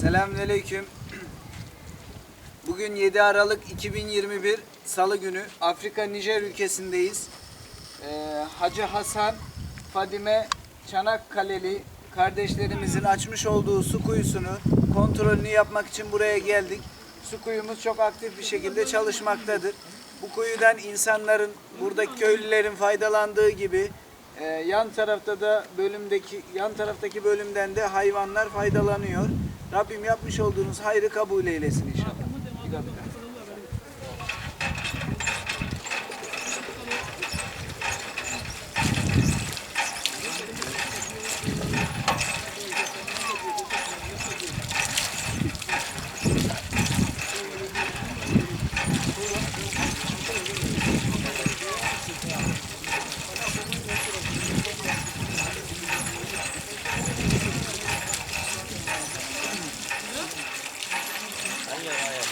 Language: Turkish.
Selamünaleyküm. Bugün 7 Aralık 2021 Salı günü Afrika Nijer ülkesindeyiz. Ee, Hacı Hasan, Fadime Çanakkale'li kardeşlerimizin açmış olduğu su kuyusunu kontrolünü yapmak için buraya geldik. Su kuyumuz çok aktif bir şekilde çalışmaktadır. Bu kuyudan insanların, buradaki köylülerin faydalandığı gibi e, yan tarafta da bölümdeki yan taraftaki bölümden de hayvanlar faydalanıyor. Rabbim yapmış olduğunuz hayrı kabul eylesin inşallah. Yeah.